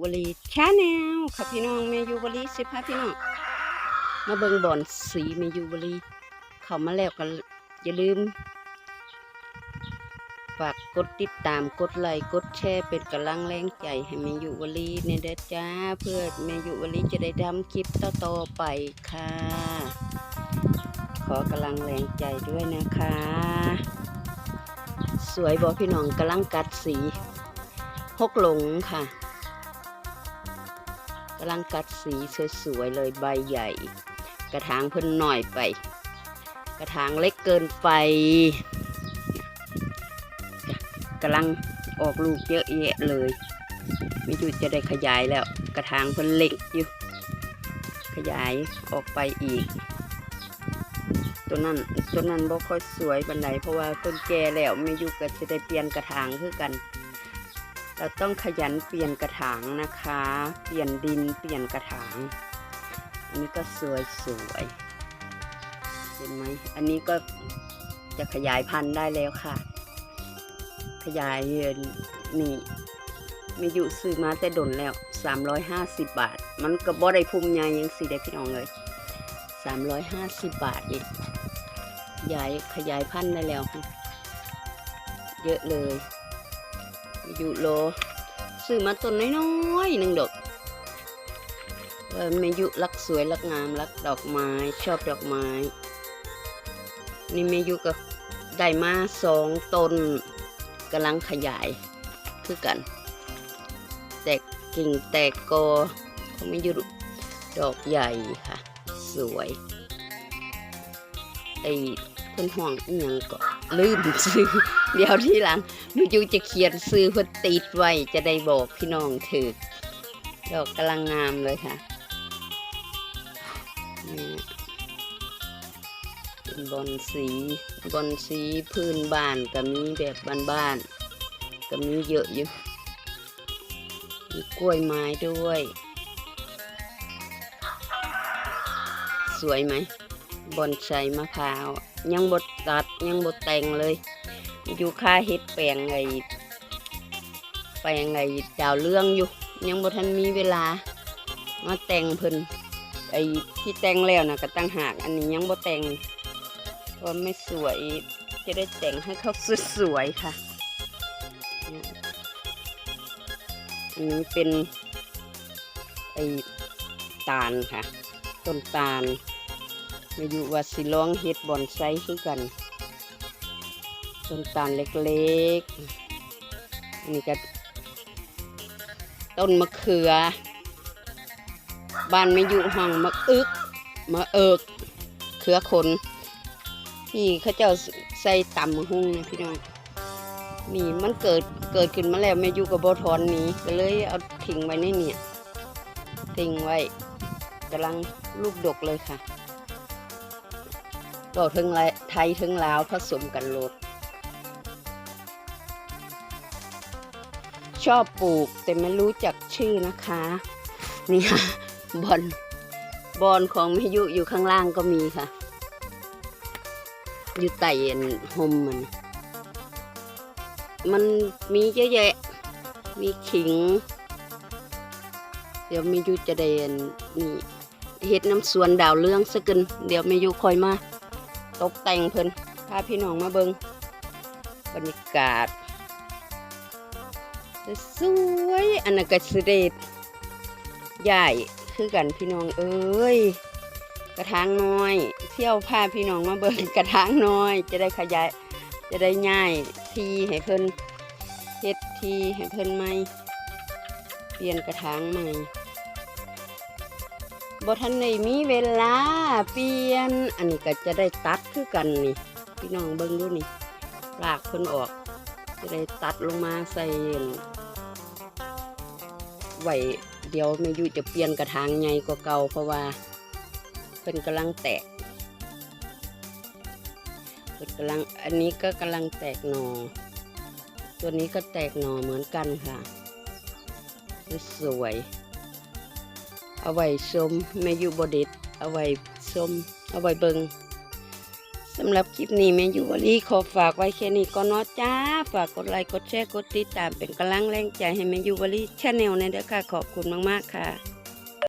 วลีชาแนลค่ะพี่น้องเมยูวลีสิพาพี่น้องมาเบิ่งบอนสีเมยูวลีเข้ามาแล้วก็อย่าลืม ฝากกดติดตามกดไลค์กดแชร์เป็นกำลังแรงใจให้เมยูวลีในเด้อจ้า เพื่อเมยูวลีจะได้ทำคลิปต่อๆไปค่ะ ขอกำลังแรงใจด้วยนะคะ สวยบอพี่น้องกำลังกัดสีหกหลงค่ะ กำลังกัดสีสวยๆเลยใบใหญ่ กระถางเพิ่นหน่อยไป กระถางเล็กเกินไปกำลังออกลูกเยอะแยะเลยมิจุจะได้ขยายแล้ว กระถางเพิ่นเล็กอยู่ขยายออกไปอีก ตัวนั้นตัวนั้นบ่ค่อยสวยบันไดเพราะว่าต้นแก่แล้วมิจุก็จะได้เปลี่ยนกระถางคือกัน เราต้องขยันเปลี่ยนกระถางนะคะ เปลี่ยนดินเปลี่ยนกระถาง อันนี้ก็สวยสวยเห็นไหมอันนี้ก็จะขยายพันธุ์ได้แล้วค่ะ ขยายนี่มีอยู่ซื้อมาแต่ดนแล้ว 350 บาท มันก็บ่ได้ภูมิใหญ่ยังสิได้พี่น้องเลย350 บาทนี่ขยายขยายพันธุ์ได้แล้วค่ะเยอะเลย ยู่โลซื้อมาต้นน้อยๆหนึ่งดอกเออเมยุรักสวยรักงามรักดอกไม้ชอบดอกไม้ นี่เมยุก็ได้มาสองต้นกำลังขยายคือกัน แตกกิ่งแตกกอของเมยุดอกใหญ่ค่ะ สวยไอเพิ่นห่วงอีหยังก็ ลืมซื้อ เดี๋ยวที่หลังหนูยูจะเขียนซื้อเพื่อติดไว้จะได้บอกพี่น้องถือดอกกำลังงามเลยค่ะนี่เป็นบอนสีบอนสีพื้นบ้านก็มีแบบบ้านๆก็มีเยอะอยู่มีกล้วยไม้ด้วย สวยไหม บอนไซมะพร้าว ยังบดตัดยังบดแต่งเลย อยู่ค่าเฮ็ดแปลงไงแปลงไงดาวเรื่องอยู่ ยังบ่ทันมีเวลา มาแต่งเพิ่นไอ้ที่แต่งแล้วนะก็ตั้งหาก อันนี้ยังบ่แต่งเพราะไม่สวยจะได้แต่งให้เขาสวยๆค่ะนี่ยอันนี้เป็นไอ้ตาลค่ะ ต้นตาล มาอยู่ว่าสิลองเฮ็ดบอนไซคือกันต้นตาลเล็กๆ อันนี้ก็ต้นมะเขือ บ้านไม่อยู่ห้องมะอึกมะเอิกเขือขนที่เขาเจ้าใส่ต่ำมะฮุ่งนะพี่น้อง นี่มันเกิดเกิดขึ้นมาแล้วไม่อยู่กับบทอนนี้ก็เลยเอาทิ้งไว้ในเนี่ยทิ้งไว้กำลังลูกดกเลยค่ะ ก็ถึงไรไทยถึงลาวผสมกันลด ชอบปลูกแต่ไม่รู้จักชื่อนะคะ นี่ค่ะ บอลบอลของพายุอยู่ข้างล่างก็มีค่ะ อยู่ใต้หมมัน มันมีเยอะแยะ มีขิง เดี๋ยวเมยุจะได้อันนี่เฮ็ดน้ำสวนดาวเรื่องสักกันเดี๋ยวเมยุคอยมา ตกแต่งเพิ่นพาพี่น้องมาเบิงบรรยากาศสวยอันนั้นก็สเดชใหญ่คือกันพี่น้องเอ้ยกระถางน้อย เที่ยวพาพี่น้องมาเบิงกระถางน้อย จะได้ขยายจะได้ง่ายทีให้เพิ่นเฮ็ดทีให้เพิ่นใหม่เปลี่ยนกระถางใหม่ บ่ทันได้มีเวลาเปลี่ยน อันนี้ก็จะได้ตัดคือกันนี่ พี่น้องเบิ่งดูนี่ลากเพิ่นออก จะได้ตัดลงมาใส่ไหวเดี๋ยวแม่ยุจะเปลี่ยนกระถางใหญ่กว่าเก่าเพราะว่าเป็นกำลังแตกเป็นกำลังอันนี้ก็กำลังแตกหนอตัวนี้ก็แตกหนอเหมือนกันค่ะ สวย เอาไว้ชมแม่ยุบเด็ดเอาไว้ชมเอาไว้เบิงสำหรับคลิปนี้แม่ยูวลีขอฝากไว้แค่นี้ก็นอจ้า ฝากกดไลค์กดแชร์กดติดตามเป็นกำลังแรงใจให้แม่ยูวลีชาแนลในเด้อค่ะขอบคุณมากๆค่ะ